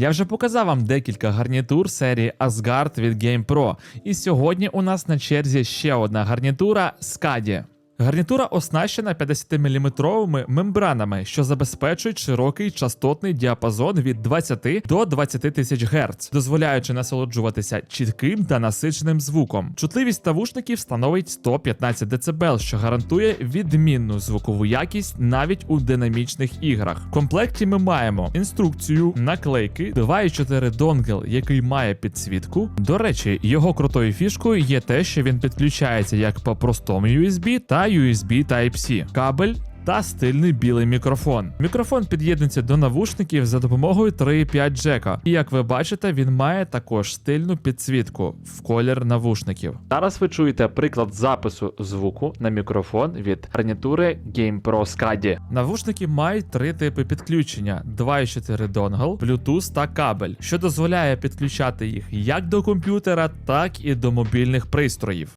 Я вже показав вам декілька гарнітур серії Asgard від GamePro, і сьогодні у нас на черзі ще одна гарнітура Skadi. Гарнітура оснащена 50-мм мембранами, що забезпечують широкий частотний діапазон від 20 до 20 тисяч Гц, дозволяючи насолоджуватися чітким та насиченим звуком. Чутливість навушників становить 115 дБ, що гарантує відмінну звукову якість навіть у динамічних іграх. В комплекті ми маємо інструкцію, наклейки, 2.4 донгл, який має підсвітку. До речі, його крутою фішкою є те, що він підключається як по простому USB та USB Type-C. Кабель та стильний білий мікрофон. Мікрофон під'єднується до навушників за допомогою 3.5 джека. І як ви бачите, він має також стильну підсвітку в колір навушників. Зараз ви чуєте приклад запису звуку на мікрофон від гарнітури GamePro Skadi. Навушники мають три типи підключення: 2.4 донгл, Bluetooth та кабель, що дозволяє підключати їх як до комп'ютера, так і до мобільних пристроїв.